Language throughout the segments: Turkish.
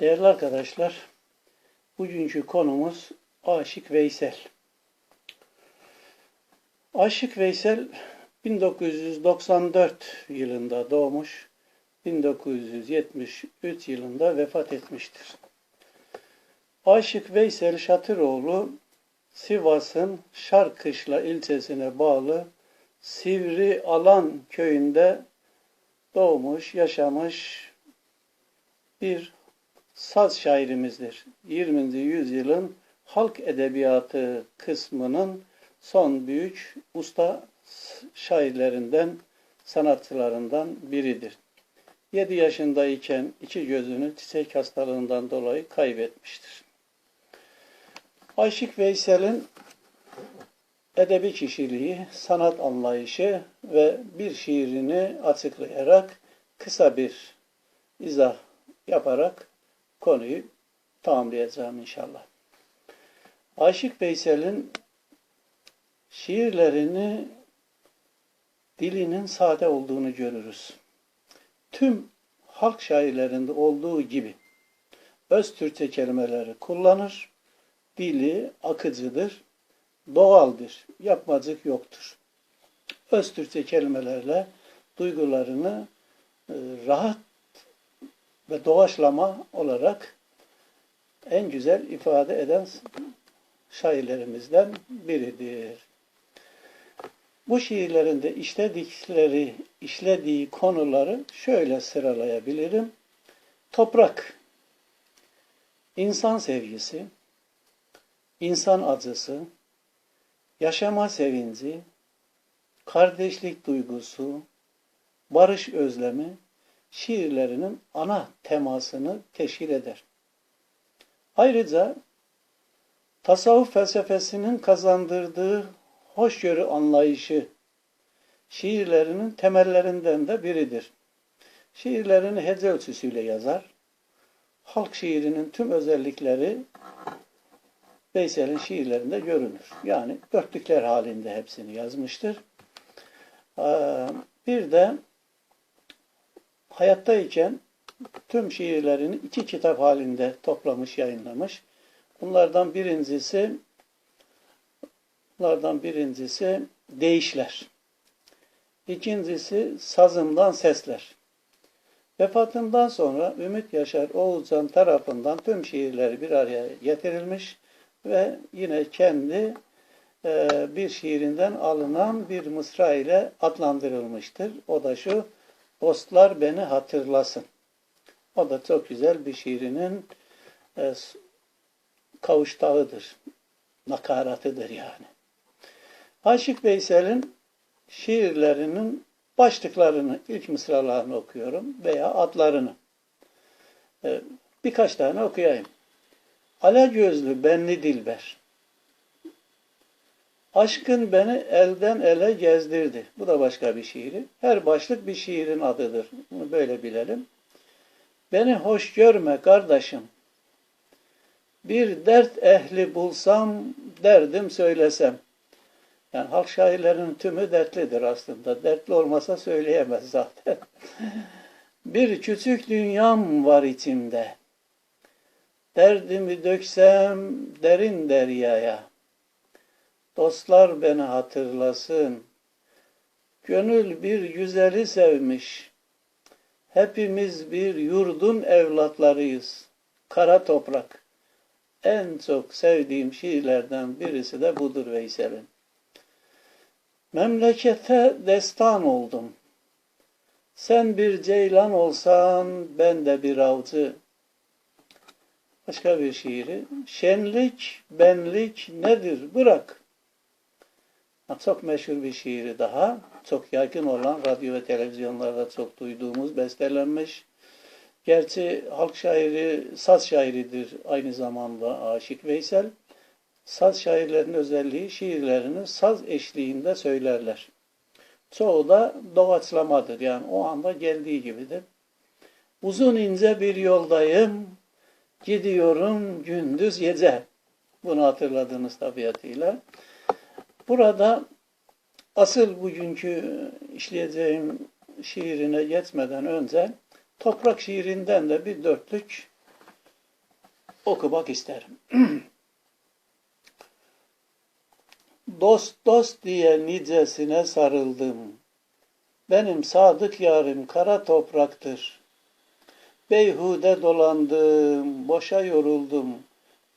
Değerli arkadaşlar, bugünkü konumuz Aşık Veysel. Aşık Veysel 1994 yılında doğmuş, 1973 yılında vefat etmiştir. Aşık Veysel Şatıroğlu, Sivas'ın Şarkışla ilçesine bağlı Sivri Alan köyünde doğmuş, yaşamış bir saz şairimizdir. 20. yüzyılın halk edebiyatı kısmının son büyük usta şairlerinden, sanatçılarından biridir. 7 yaşındayken iki gözünü çiçek hastalığından dolayı kaybetmiştir. Aşık Veysel'in edebi kişiliği, sanat anlayışı ve bir şiirini açıklayarak kısa bir izah yaparak konuyu tamamlayacağım inşallah. Aşık Veysel'in şiirlerini dilinin sade olduğunu görürüz. Tüm halk şairlerinde olduğu gibi öz Türkçe kelimeleri kullanır, dili akıcıdır, doğaldır, yapmacık yoktur. Öz Türkçe kelimelerle duygularını e, rahat ve doğaçlama olarak en güzel ifade eden şairlerimizden biridir. Bu şiirlerinde işledikleri, işlediği konuları şöyle sıralayabilirim. Toprak, insan sevgisi, insan acısı, yaşama sevinci, kardeşlik duygusu, barış özlemi şiirlerinin ana temasını teşkil eder. Ayrıca tasavvuf felsefesinin kazandırdığı hoşgörü anlayışı şiirlerinin temellerinden de biridir. Şiirlerini hece ölçüsüyle yazar. Halk şiirinin tüm özellikleri Veysel'in şiirlerinde görünür. Yani dörtlükler halinde hepsini yazmıştır. Bir de hayattayken tüm şiirlerini iki kitap halinde toplamış, yayınlamış. Bunlardan birincisi bunlardan birincisi Değişler. İkincisi Sazımdan Sesler. Vefatından sonra Ümit Yaşar Oğuzcan tarafından tüm şiirleri bir araya getirilmiş ve yine kendi e, bir şiirinden alınan bir mısra ile adlandırılmıştır. O da şu, Dostlar beni hatırlasın. O da çok güzel bir şiirinin e, kavuştağıdır. Nakaratıdır yani. Aşık Veysel'in şiirlerinin başlıklarını, ilk mısralarını okuyorum veya adlarını. E, birkaç tane okuyayım. Ala gözlü benli dilber. Aşkın beni elden ele gezdirdi. Bu da başka bir şiiri. Her başlık bir şiirin adıdır. Bunu böyle bilelim. Beni hoş görme kardeşim. Bir dert ehli bulsam, derdim söylesem. Yani halk şairlerinin tümü dertlidir aslında. Dertli olmasa söyleyemez zaten. bir küçük dünyam var içimde. Derdimi döksem derin deryaya. Dostlar beni hatırlasın. Gönül bir güzeli sevmiş. Hepimiz bir yurdun evlatlarıyız. Kara toprak. En çok sevdiğim şiirlerden birisi de budur Veysel'in. Memlekete destan oldum. Sen bir ceylan olsan ben de bir avcı. Başka bir şiiri. Şenlik, benlik nedir? Bırak. Çok meşhur bir şiiri daha. Çok yaygın olan radyo ve televizyonlarda çok duyduğumuz, bestelenmiş. Gerçi halk şairi, saz şairidir aynı zamanda Aşık Veysel. Saz şairlerin özelliği şiirlerini saz eşliğinde söylerler. Çoğu da doğaçlamadır. Yani o anda geldiği gibidir. Uzun ince bir yoldayım, gidiyorum gündüz gece. Bunu hatırladığınız tabiatıyla. Burada asıl bugünkü işleyeceğim şiirine geçmeden önce toprak şiirinden de bir dörtlük okumak isterim. dost dost diye nicesine sarıldım. Benim sadık yarim kara topraktır. Beyhude dolandım, boşa yoruldum.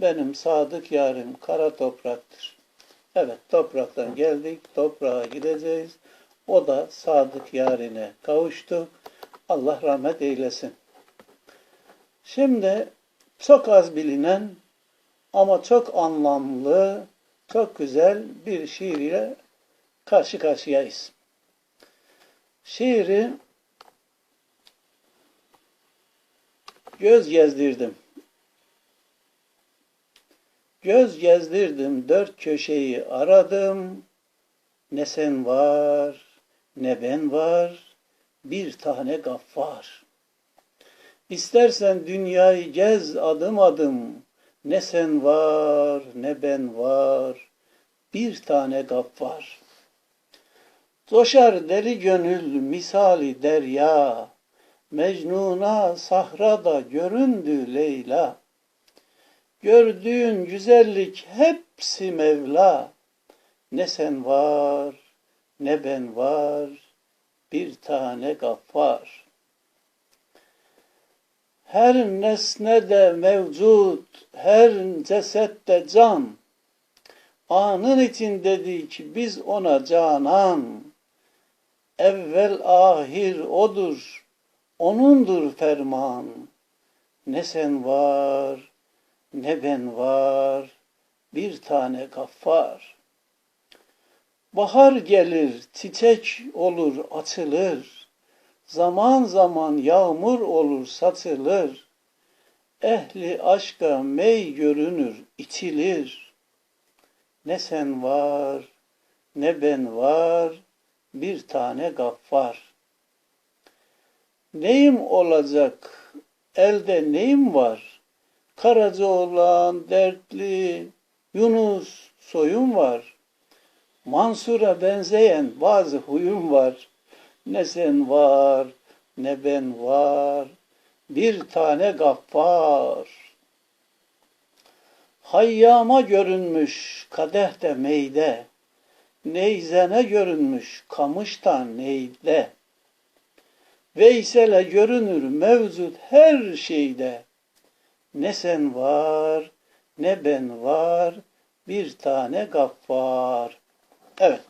Benim sadık yarim kara topraktır. Evet, topraktan geldik, toprağa gideceğiz. O da sadık yarine kavuştu. Allah rahmet eylesin. Şimdi çok az bilinen ama çok anlamlı, çok güzel bir şiir ile karşı karşıyayız. Şiiri göz gezdirdim. Göz gezdirdim, dört köşeyi aradım. Ne sen var, ne ben var, bir tane gaffar. İstersen dünyayı gez adım adım, ne sen var, ne ben var, bir tane gaffar. Coşar deli gönül misali derya, Mecnun'a sahrada göründü Leyla. Gördüğün güzellik hepsi Mevla. Ne sen var, ne ben var, bir tane gaffar. Her nesnede mevcut, her cesette can. Anın için dedik biz ona canan. Evvel ahir odur, onundur ferman. Ne sen var, ne ben var, bir tane gaffar. Bahar gelir, çiçek olur, açılır. Zaman zaman yağmur olur, saçılır. Ehli aşka mey görünür, içilir. Ne sen var, ne ben var, bir tane gaffar. Neyim olacak, elde neyim var? Karaca olan dertli, Yunus soyum var. Mansur'a benzeyen bazı huyum var. Ne sen var, ne ben var. Bir tane gaffar. Hayyama görünmüş kadehte meyde. Neyzene görünmüş kamıştan neyde. Veysel'e görünür mevcut her şeyde. Ne sen var, ne ben var, bir tane gaffar. Evet.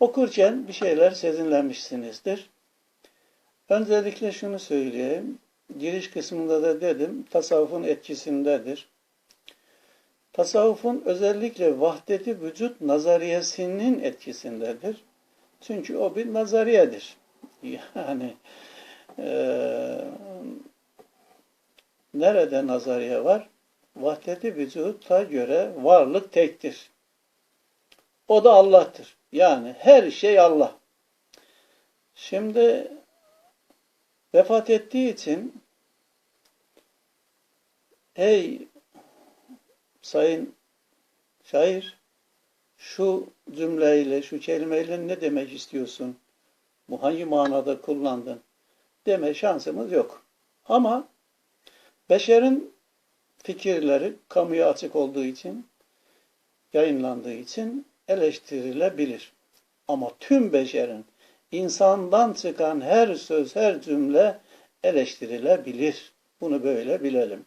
Okurken bir şeyler sezinlemişsinizdir. Öncelikle şunu söyleyeyim. Giriş kısmında da dedim, tasavvufun etkisindedir. Tasavvufun özellikle vahdeti vücut nazariyesinin etkisindedir. Çünkü o bir nazariyedir. Yani e, nerede nazariye var? Vahdeti vücuta göre varlık tektir. O da Allah'tır. Yani her şey Allah. Şimdi vefat ettiği için ey sayın şair şu cümleyle, şu kelimeyle ne demek istiyorsun? Bu hangi manada kullandın? Deme şansımız yok. Ama beşerin fikirleri kamuya açık olduğu için, yayınlandığı için eleştirilebilir. Ama tüm beşerin, insandan çıkan her söz, her cümle eleştirilebilir. Bunu böyle bilelim.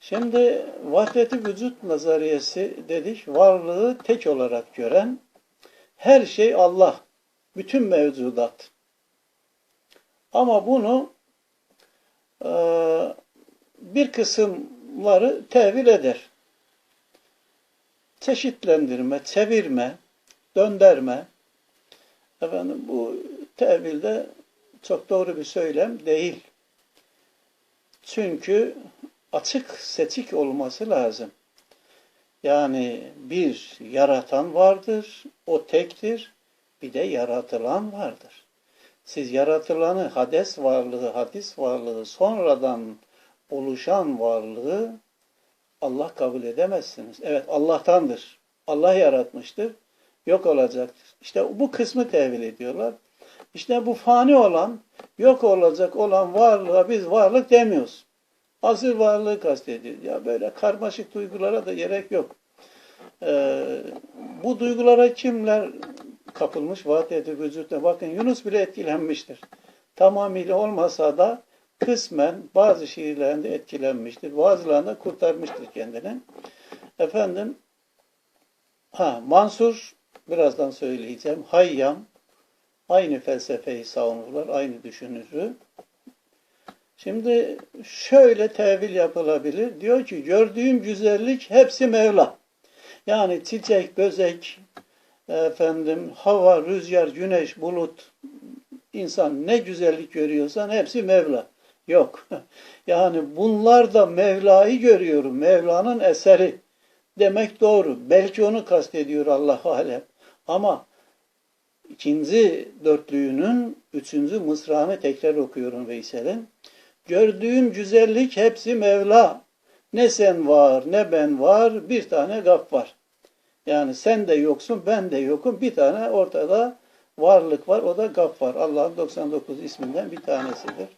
Şimdi vahdeti vücut nazariyesi dedik, varlığı tek olarak gören, her şey Allah, bütün mevcudat. Ama bunu e, bir kısımları tevil eder çeşitlendirme, çevirme, dönderme. Efendim bu tevilde çok doğru bir söylem değil. Çünkü açık seçik olması lazım. Yani bir yaratan vardır, o tektir, bir de yaratılan vardır. Siz yaratılanı, hades varlığı, hadis varlığı, sonradan oluşan varlığı Allah kabul edemezsiniz. Evet Allah'tandır. Allah yaratmıştır. Yok olacaktır. İşte bu kısmı tevil ediyorlar. İşte bu fani olan, yok olacak olan varlığa biz varlık demiyoruz. Hazır varlığı kastediyor. Ya böyle karmaşık duygulara da gerek yok. Ee, bu duygulara kimler kapılmış? Vahdeti vücutta. Bakın Yunus bile etkilenmiştir. Tamamıyla olmasa da kısmen bazı şiirlerinde etkilenmiştir. Bazılarında kurtarmıştır kendini. Efendim ha Mansur birazdan söyleyeceğim. Hayyam aynı felsefeyi savunurlar, aynı düşünürü. Şimdi şöyle tevil yapılabilir. Diyor ki gördüğüm güzellik hepsi Mevla. Yani çiçek, böcek, efendim hava, rüzgar, güneş, bulut, insan ne güzellik görüyorsan hepsi Mevla. Yok. Yani bunlar da Mevla'yı görüyorum. Mevla'nın eseri demek doğru. Belki onu kastediyor Allah alem. Ama ikinci dörtlüğünün üçüncü mısrağını tekrar okuyorum Veysel'in. Gördüğüm güzellik hepsi Mevla. Ne sen var ne ben var bir tane gaf var. Yani sen de yoksun ben de yokum bir tane ortada varlık var o da gaf var. Allah'ın 99 isminden bir tanesidir.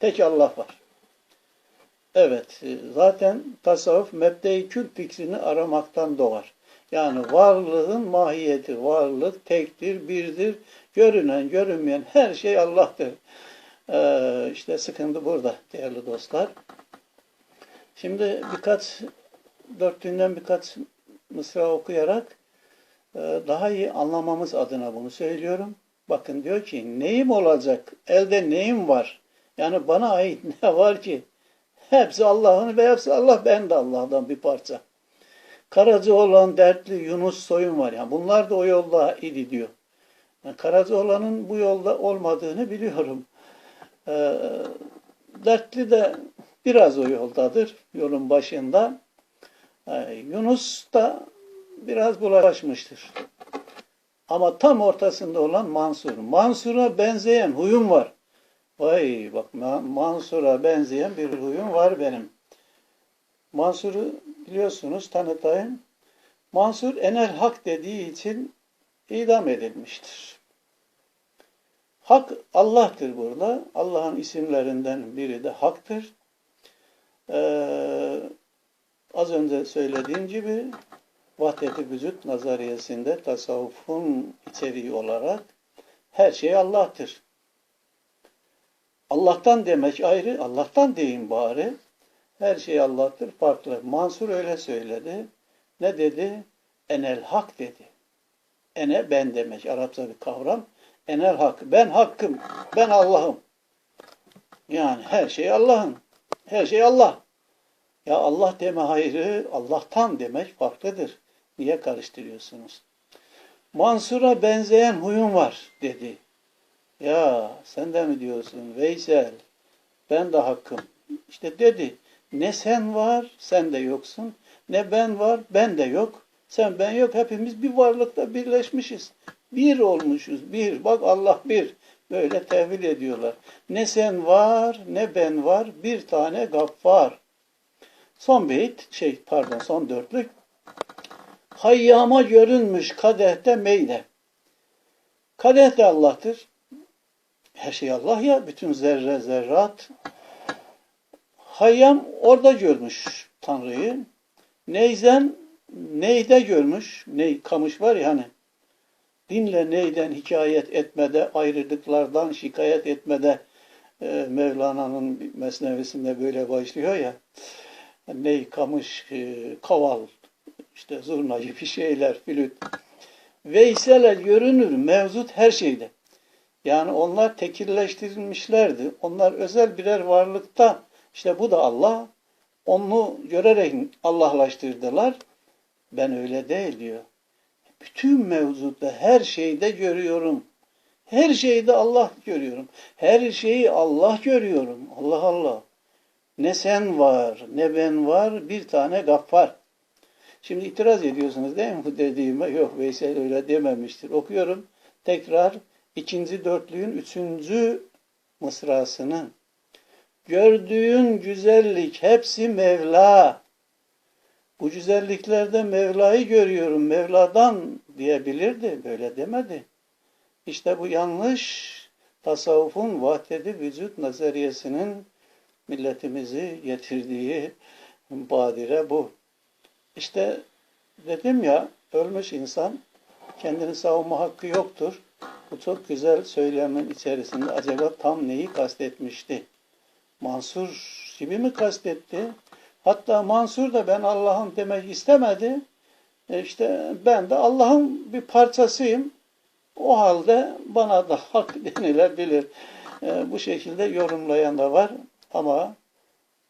Tek Allah var. Evet, zaten tasavvuf mebde-i kül fikrini aramaktan doğar. Yani varlığın mahiyeti, varlık tektir, birdir, görünen, görünmeyen her şey Allah'tır. Ee, işte sıkıntı burada değerli dostlar. Şimdi birkaç, dörtlüğünden birkaç mısra okuyarak e, daha iyi anlamamız adına bunu söylüyorum. Bakın diyor ki neyim olacak? Elde neyim var? Yani bana ait ne var ki? Hepsi Allah'ın ve hepsi Allah, ben de Allah'dan bir parça. Karacı olan dertli Yunus soyum var. Yani bunlar da o yolda idi diyor. Yani Karacı olanın bu yolda olmadığını biliyorum. Ee, dertli de biraz o yoldadır, yolun başında. Ee, Yunus da biraz bulaşmıştır. Ama tam ortasında olan Mansur. Mansur'a benzeyen huyum var. Vay bak Mansur'a benzeyen bir huyum var benim. Mansur'u biliyorsunuz tanıtayım. Mansur enel hak dediği için idam edilmiştir. Hak Allah'tır burada. Allah'ın isimlerinden biri de haktır. Ee, az önce söylediğim gibi vahdet-i vücut nazariyesinde tasavvufun içeriği olarak her şey Allah'tır. Allah'tan demek ayrı, Allah'tan deyin bari. Her şey Allah'tır, farklı. Mansur öyle söyledi. Ne dedi? Enel hak dedi. Ene ben demek. Arapça bir kavram. Enel hak. Ben hakkım. Ben Allah'ım. Yani her şey Allah'ın. Her şey Allah. Ya Allah deme hayrı, Allah'tan demek farklıdır. Niye karıştırıyorsunuz? Mansur'a benzeyen huyum var dedi. Ya sen de mi diyorsun Veysel? Ben de hakkım. İşte dedi. Ne sen var, sen de yoksun. Ne ben var, ben de yok. Sen ben yok. Hepimiz bir varlıkta birleşmişiz. Bir olmuşuz. Bir. Bak Allah bir. Böyle tevil ediyorlar. Ne sen var, ne ben var. Bir tane gaffar. Son beyit, şey pardon son dörtlük. Hayyama görünmüş kadehte meyde. Kadeh de Allah'tır. Her şey Allah ya, bütün zerre zerrat. Hayyam orada görmüş Tanrı'yı. Neyzen neyde görmüş, ney kamış var ya hani. Dinle neyden hikayet etmede, ayrılıklardan şikayet etmede e, Mevlana'nın mesnevisinde böyle başlıyor ya. Ney, kamış, e, kaval, işte zurna gibi şeyler, flüt. Veysel'e görünür mevcut her şeyde. Yani onlar tekilleştirilmişlerdi. Onlar özel birer varlıkta. İşte bu da Allah. Onu görerek Allahlaştırdılar. Ben öyle değil diyor. Bütün mevzutta her şeyde görüyorum. Her şeyde Allah görüyorum. Her şeyi Allah görüyorum. Allah Allah. Ne sen var, ne ben var, bir tane gaffar. Şimdi itiraz ediyorsunuz değil mi bu dediğime? Yok Veysel öyle dememiştir. Okuyorum tekrar ikinci dörtlüğün üçüncü mısrasını. Gördüğün güzellik hepsi Mevla. Bu güzelliklerde Mevla'yı görüyorum, Mevla'dan diyebilirdi. Böyle demedi. İşte bu yanlış tasavvufun vahdedi vücut nazariyesinin milletimizi getirdiği badire bu. İşte dedim ya ölmüş insan kendini savunma hakkı yoktur. Bu çok güzel söylemin içerisinde acaba tam neyi kastetmişti? Mansur gibi mi kastetti? Hatta Mansur da ben Allah'ım demek istemedi. E işte ben de Allah'ın bir parçasıyım. O halde bana da hak denilebilir. E, bu şekilde yorumlayan da var ama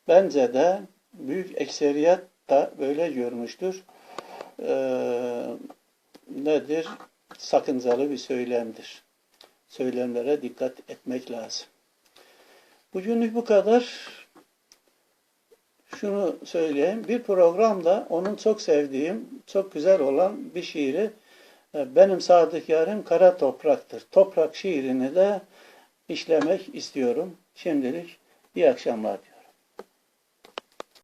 bence de büyük ekseriyet da böyle görmüştür. E, nedir? Sakıncalı bir söylemdir. Söylemlere dikkat etmek lazım. Bugünlük bu kadar. Şunu söyleyeyim. Bir programda onun çok sevdiğim, çok güzel olan bir şiiri e, benim Sadık Yarım Kara Toprak'tır. Toprak şiirini de işlemek istiyorum. Şimdilik iyi akşamlar.